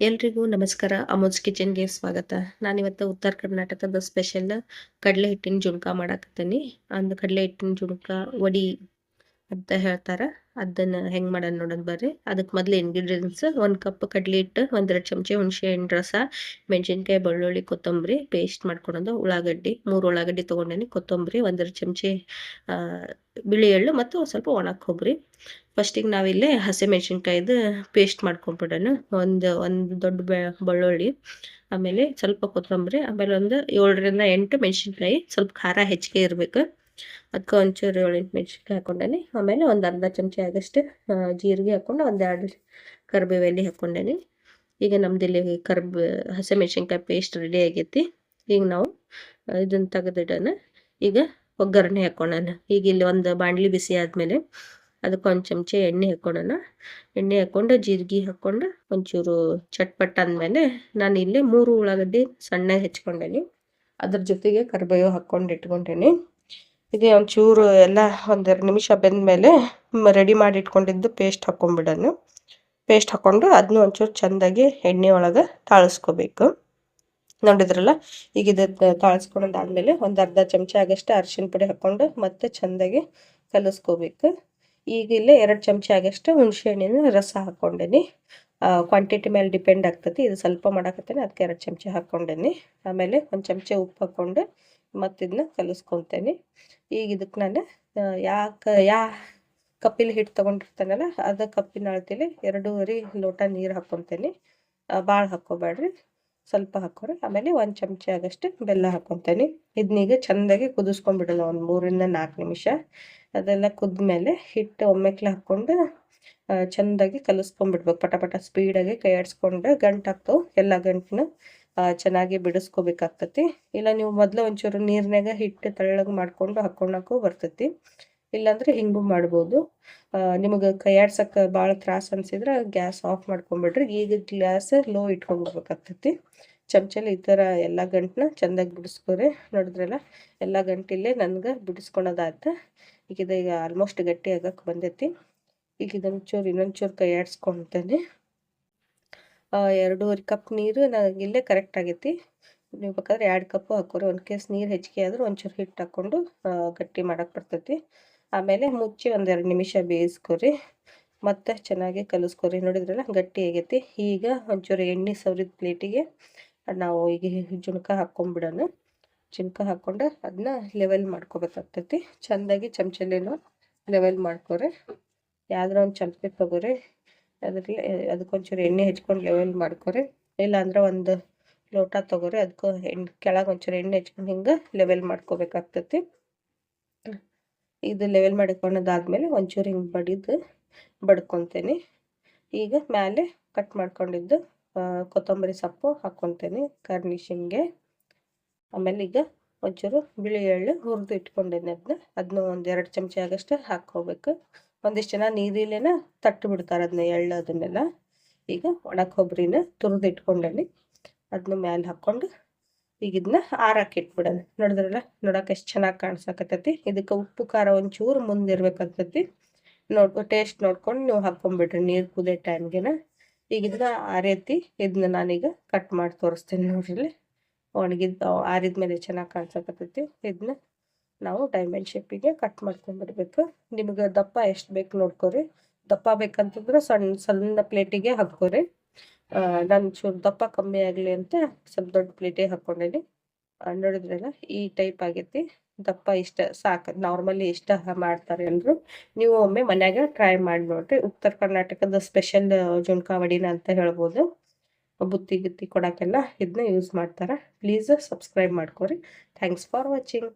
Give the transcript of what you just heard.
ಎಲ್ರಿಗೂ ನಮಸ್ಕಾರ. ಅಮೋಜ್ ಕಿಚನ್ಗೆ ಸ್ವಾಗತ. ನಾನಿವತ್ತು ಉತ್ತರ ಕರ್ನಾಟಕದ ಸ್ಪೆಷಲ್ ಕಡಲೆ ಹಿಟ್ಟಿನ ಜುಣ್ಕ ಮಾಡಾಕತ್ತೀನಿ. ಅಂದ್ ಕಡಲೆ ಹಿಟ್ಟಿನ ಜುಣ್ಕ, ವಡಿ ಅಂತ ಹೇಳ್ತಾರ. ಅದನ್ನ ಹೆಂಗ್ ಮಾಡೋಣ ನೋಡೋಣ ಬರ್ರಿ. ಅದಕ್ಕೆ ಮೊದಲು ಇಂಗ್ರೀಡಿಯೆಂಟ್ಸ್ ಒಂದು ಕಪ್ ಕಡಲೆ ಹಿಟ್ಟು, ಒಂದೆರಡು ಚಮಚ ಹುಣಸೆ ಹಣ್ಣು ರಸ, ಮೆಣಸಿನ್ಕಾಯಿ, ಬೆಳ್ಳುಳ್ಳಿ, ಕೊತ್ತಂಬರಿ ಪೇಸ್ಟ್ ಮಾಡ್ಕೊಳೋದು ಉಳ್ಳಾಗಡ್ಡಿ. ಮೂರು ಉಳ್ಳಾಗಡ್ಡಿ ತೊಗೊಂಡೇನಿ, ಕೊತ್ತಂಬರಿ, ಒಂದೆರಡು ಚಮಚ ಬಿಳಿ ಎಳ್ಳು ಮತ್ತು ಸ್ವಲ್ಪ ಒಣ ಕೊಬ್ಬರಿ ಫಸ್ಟಿಗೆ ನಾವಿಲ್ಲೇ ಹಸಿಮೆಣ್ಸಿನ್ಕಾಯ್ದು ಪೇಸ್ಟ್ ಮಾಡ್ಕೊಂಡ್ಬಿಡೋಣ ಒಂದು ಒಂದು ದೊಡ್ಡ ಬೆಳ್ಳುಳ್ಳಿ, ಆಮೇಲೆ ಸ್ವಲ್ಪ ಕೊತ್ತಂಬರಿ, ಆಮೇಲೆ ಒಂದು ಏಳರಿಂದ ಎಂಟು ಮೆಣಸಿನ್ಕಾಯಿ, ಸ್ವಲ್ಪ ಖಾರ ಹೆಚ್ಚಿಗೆ ಇರಬೇಕು. ಅದಕ್ಕೆ ಒಂಚೂರು ಏಳೆಂಟು ಮೆಣಸಿನ್ಕಾಯಿ ಹಾಕೊಂಡೇನಿ ಆಮೇಲೆ ಒಂದು ಅರ್ಧ ಚಮಚ ಆಗಷ್ಟು ಜೀರಿಗೆ ಹಾಕ್ಕೊಂಡು ಒಂದೆರಡು ಕರಿಬೇವು ಎಲೆ ಹಾಕ್ಕೊಂಡೇನಿ. ಈಗ ನಮ್ದು ಇಲ್ಲಿ ಕರ್ಬ ಹಸಿಮೆಣ್ಸಿನ್ಕಾಯಿ ಪೇಸ್ಟ್ ರೆಡಿ ಆಗೈತಿ. ಈಗ ನಾವು ಇದನ್ನು ತೆಗೆದಿಡೋಣ. ಈಗ ಒಗ್ಗರಣೆ ಹಾಕ್ಕೊಳ್ಳೋಣ ಈಗ ಇಲ್ಲಿ ಒಂದು ಬಾಣಲಿ ಬಿಸಿ ಆದಮೇಲೆ ಅದಕ್ಕೆ ಒಂದು ಚಮಚ ಎಣ್ಣೆ ಹಾಕ್ಕೊಳ್ಳೋಣ ಎಣ್ಣೆ ಹಾಕ್ಕೊಂಡು ಜೀರಿಗೆ ಹಾಕ್ಕೊಂಡು ಒಂಚೂರು ಚಟ್ಪಟ್ ಅಂದಮೇಲೆ ನಾನು ಇಲ್ಲಿ ಮೂರು ಉಳ್ಳಾಗಡ್ಡಿ ಸಣ್ಣ ಹೆಚ್ಕೊಂಡೇನಿ ಅದ್ರ ಜೊತೆಗೆ ಕರಿಬೇವು ಹಾಕ್ಕೊಂಡು ಇಟ್ಕೊಂಡೇನಿ. ಇದು, ಒಂಚೂರು ಎಲ್ಲ ಒಂದೆರಡು ನಿಮಿಷ ಬೆಂದಮೇಲೆ ರೆಡಿ ಮಾಡಿ ಇಟ್ಕೊಂಡಿದ್ದು ಪೇಸ್ಟ್ ಹಾಕ್ಕೊಂಬಿಡೋಣ ಪೇಸ್ಟ್ ಹಾಕ್ಕೊಂಡು ಅದನ್ನೂ ಒಂಚೂರು ಚೆಂದಾಗಿ ಎಣ್ಣೆ ಒಳಗೆ ತಾಳಿಸ್ಕೋಬೇಕು. ನೋಡಿದ್ರಲ್ಲ, ಈಗ ಇದು ತಾಳಿಸ್ಕೊಂಡಾದ್ಮೇಲೆ ಒಂದು ಅರ್ಧ ಚಮಚ ಆಗಷ್ಟು ಅರಿಶಿನ ಪುಡಿ ಹಾಕ್ಕೊಂಡು ಮತ್ತೆ ಚೆಂದಾಗಿ ಕಲಿಸ್ಕೋಬೇಕು. ಈಗ ಇಲ್ಲೇ ಎರಡು ಚಮಚ ಆಗಷ್ಟು ಹುಣಸೆ ಹಣ್ಣಿನ ರಸ ಹಾಕ್ಕೊಂಡೇನಿ ಕ್ವಾಂಟಿಟಿ ಮೇಲೆ ಡಿಪೆಂಡ್ ಆಗ್ತತಿ, ಇದು ಸ್ವಲ್ಪ ಮಾಡಾಕತ್ತೇನೆ, ಅದಕ್ಕೆ ಎರಡು ಚಮಚ ಹಾಕ್ಕೊಂಡೇನಿ ಆಮೇಲೆ ಒಂದು ಚಮಚ ಉಪ್ಪು ಹಾಕ್ಕೊಂಡು ಮತ್ತು ಇದನ್ನ ಕಲಿಸ್ಕೊತೇನೆ. ಈಗ ಇದಕ್ಕೆ ನಾನು ಯಾ ಯಾ ಕಪ್ಪಿಲಿ ಹಿಟ್ಟು ತೊಗೊಂಡಿರ್ತಾನಲ್ಲ, ಅದು ಕಪ್ಪಿನ ಅಳತಿಲಿ ಎರಡೂವರೆ ಲೋಟ ನೀರು ಹಾಕ್ಕೊತೇನೆ ಭಾಳ ಹಾಕ್ಕೋಬೇಡ್ರಿ ಸ್ವಲ್ಪ ಹಾಕೋರಿ ಆಮೇಲೆ ಒಂದು ಚಮಚ ಆಗಷ್ಟು ಬೆಲ್ಲ ಹಾಕ್ಕೊತೇನೆ ಇದನ್ನೀಗ ಚೆಂದಾಗಿ ಕುದಿಸ್ಕೊಂಡ್ಬಿಡೋಣ ಒಂದು ಮೂರಿಂದ ನಾಲ್ಕು ನಿಮಿಷ. ಅದೆಲ್ಲ ಕುದ್ಮೇಲೆ ಹಿಟ್ಟು ಒಮ್ಮೆಕ್ಲೆ ಹಾಕ್ಕೊಂಡು ಚೆಂದಾಗಿ ಕಲಿಸ್ಕೊಂಡ್ಬಿಡ್ಬೇಕು ಪಟ ಪಟ ಸ್ಪೀಡಾಗಿ ಕೈ ಆಡಿಸ್ಕೊಂಡು ಗಂಟು ಹಾಕ್ತವೆ ಎಲ್ಲ ಗಂಟನ್ನು ಚೆನ್ನಾಗಿ ಬಿಡಿಸ್ಕೋಬೇಕಾಗ್ತತಿ. ಇಲ್ಲ ನೀವು ಮೊದಲು ಒಂಚೂರು ನೀರಿನಾಗ ಹಿಟ್ಟು ತೆಳ್ಳಗೆ ಮಾಡ್ಕೊಂಡು ಹಾಕ್ಕೊಳಕ್ಕೂ ಬರ್ತೈತಿ. ಇಲ್ಲಾಂದ್ರೆ ಹಿಂಗೂ ಮಾಡ್ಬೋದು. ನಿಮಗೆ ಕೈ ಆಡ್ಸಕ್ಕೆ ಭಾಳ ತ್ರಾಸ ಅನಿಸಿದ್ರೆ ಗ್ಯಾಸ್ ಆಫ್ ಮಾಡ್ಕೊಂಡ್ಬಿಡ್ರಿ ಈಗ ಗ್ಲಾಸ್ ಲೋ ಇಟ್ಕೊಂಡ್ಬಿಡ್ಬೇಕಾಗ್ತೈತಿ ಚಮಚಲ್ಲಿ ಈ ಥರ ಎಲ್ಲ ಗಂಟನ್ನ ಚೆಂದಾಗಿ ಬಿಡಿಸ್ಕೊರಿ. ನೋಡಿದ್ರಲ್ಲ, ಎಲ್ಲ ಗಂಟಿಲ್ಲೇ ನನಗೆ ಬಿಡಿಸ್ಕೊಳೋದಾಯ್ತು. ಈಗ ಈಗ ಆಲ್ಮೋಸ್ಟ್ ಗಟ್ಟಿ ಆಗಕ್ಕೆ ಬಂದೈತಿ. ಈಗ ಇದೊಂಚೂರು ಇನ್ನೊಂಚೂರು ಕೈ ಎರಡೂವರೆ ಕಪ್ ನೀರು ನನಗೆ ಇಲ್ಲೇ ಕರೆಕ್ಟ್ ಆಗೈತಿ. ನೀವು ಬೇಕಾದ್ರೆ ಎರಡು ಕಪ್ಪು ಹಾಕೋರಿ ಒಂದು ಕೇಸ್ ನೀರು ಹೆಚ್ಚಿಗೆ ಆದರೂ ಒಂಚೂರು ಹಿಟ್ಟು ಹಾಕ್ಕೊಂಡು ಗಟ್ಟಿ ಮಾಡೋಕೆ ಬರ್ತೈತಿ. ಆಮೇಲೆ ಮುಚ್ಚಿ ಒಂದೆರಡು ನಿಮಿಷ ಬೇಯಿಸ್ಕೊರಿ. ಮತ್ತೆ ಚೆನ್ನಾಗಿ ಕಲಿಸ್ಕೊರಿ. ನೋಡಿದ್ರಲ್ಲ ಗಟ್ಟಿ ಆಗೈತಿ. ಈಗ ಒಂಚೂರು ಎಣ್ಣೆ ಸವರಿದ ಪ್ಲೇಟಿಗೆ ನಾವು ಈಗ ಜುಣಕ ಹಾಕ್ಕೊಂಬಿಡೋಣ. ಜುಣಕ ಹಾಕ್ಕೊಂಡು ಅದನ್ನ ಲೆವೆಲ್ ಮಾಡ್ಕೋಬೇಕಾಗ್ತೈತಿ. ಚೆಂದಾಗಿ ಚಮಚಲೇನು ಲೆವೆಲ್ ಮಾಡ್ಕೊರಿ. ಯಾವ್ದಾರ ಒಂದು ಚಮಚೆ ತೊಗೊರಿ. ಅದರಲ್ಲಿ ಅದಕ್ಕೊಂಚೂರು ಎಣ್ಣೆ ಹೆಚ್ಕೊಂಡು ಲೆವೆಲ್ ಮಾಡ್ಕೊರಿ. ಇಲ್ಲಾಂದ್ರೆ ಒಂದು ಲೋಟ ತೊಗೊರಿ. ಅದಕ್ಕೂ ಎಣ್ಣೆ, ಕೆಳಗೆ ಒಂಚೂರು ಎಣ್ಣೆ ಹೆಚ್ಕೊಂಡು ಹಿಂಗೆ ಲೆವೆಲ್ ಮಾಡ್ಕೋಬೇಕಾಗ್ತೈತಿ. ಇದು ಲೆವೆಲ್ ಮಾಡಿಕೊಂಡದಾದ್ಮೇಲೆ ಒಂಚೂರು ಹಿಂಗೆ ಬಡಿದು ಬಡ್ಕೊತೇನೆ. ಈಗ ಮೇಲೆ ಕಟ್ ಮಾಡ್ಕೊಂಡಿದ್ದು ಕೊತ್ತಂಬರಿ ಸೊಪ್ಪು ಹಾಕ್ಕೊತೇನೆ ಕರ್ನಿಶಿಂಗೆ. ಆಮೇಲೆ ಈಗ ಒಂಚೂರು ಬಿಳಿ ಎಳ್ಳು ಹುರಿದು ಇಟ್ಕೊಂಡಿದ್ದೆ ಅದನ್ನ ಅದನ್ನ ಒಂದು ಎರಡು ಚಮಚ ಆಗಷ್ಟು ಹಾಕ್ಕೋಬೇಕು. ಒಂದಿಷ್ಟು ಜನ ನೀರಿಲೇನ ತಟ್ಟು ಬಿಡ್ತಾರೆ ಅದನ್ನ ಎಳ್ಳು ಅದನ್ನೆಲ್ಲ. ಈಗ ಒಣ ಕೊಬ್ಬರಿನ ತುರಿದು ಇಟ್ಕೊಂಡೇನಿ ಅದನ್ನ ಮ್ಯಾಲೆ ಹಾಕ್ಕೊಂಡು ಈಗ ಇದನ್ನ ಆರಕ್ಕೆ ಇಟ್ಬಿಡೋಣ. ನೋಡಿದ್ರಲ್ಲ, ನೋಡೋಕೆ ಎಷ್ಟು ಚೆನ್ನಾಗಿ ಕಾಣಿಸಕತ್ತೈತಿ. ಇದಕ್ಕೆ ಉಪ್ಪು, ಖಾರ ಒಂಚೂರು ಮುಂದಿರ್ಬೇಕಾಗ್ತತಿ ನೋಡ್, ಟೇಸ್ಟ್ ನೋಡ್ಕೊಂಡು ನೀವು ಹಾಕ್ಕೊಂಬಿಡ್ರಿ ನೀರು ಕುದೇ ಟೈಮ್ಗೆನ. ಈಗ ಇದನ್ನ ಆರೈತಿ. ಇದನ್ನ ನಾನೀಗ ಕಟ್ ಮಾಡಿ ತೋರಿಸ್ತೀನಿ ನೋಡ್ರಿ ಒಣಗಿದ್ದು ಆರಿದ ಮೇಲೆ ಚೆನ್ನಾಗಿ ಕಾಣಿಸಕತ್ತೈತಿ. ಇದನ್ನ ನಾವು ಡೈಮಂಡ್ ಶೇಪಿಗೆ ಕಟ್ ಮಾಡ್ಕೊಂಡ್ಬಿಡ್ಬೇಕು. ನಿಮಗೆ ದಪ್ಪ ಎಷ್ಟು ಬೇಕು ನೋಡ್ಕೊರಿ. ದಪ್ಪ ಬೇಕಂತಂದ್ರೆ ಸಣ್ಣ ಸಣ್ಣ ಪ್ಲೇಟಿಗೆ ಹಾಕ್ಕೊರಿ. ನಾನು ಚೂರು ದಪ್ಪ ಕಮ್ಮಿ ಆಗಲಿ ಅಂತ ಸ್ವಲ್ಪ ದೊಡ್ಡ ಪ್ಲೇಟಿಗೆ ಹಾಕ್ಕೊಂಡೇನಿ. ನೋಡಿದ್ರಲ್ಲ, ಈ ಟೈಪ್ ಆಗೈತಿ. ದಪ್ಪ ಇಷ್ಟ, ಸಾಕು ನಾರ್ಮಲಿ ಇಷ್ಟ ಮಾಡ್ತಾರೆ ಅಂದರು. ನೀವು ಒಮ್ಮೆ ಮನ್ಯಾಗ ಟ್ರೈ ಮಾಡಿ ನೋಡ್ರಿ. ಉತ್ತರ ಕರ್ನಾಟಕದ ಸ್ಪೆಷಲ್ ಜುಣ್ಕಾವಡಿನ ಅಂತ ಹೇಳ್ಬೋದು. ಬುತ್ತಿ ಗಿತ್ತಿ ಕೊಡೋಕ್ಕೆಲ್ಲ ಇದನ್ನ ಯೂಸ್ ಮಾಡ್ತಾರೆ. ಪ್ಲೀಸ್ ಸಬ್ಸ್ಕ್ರೈಬ್ ಮಾಡ್ಕೊರಿ. Thanks for watching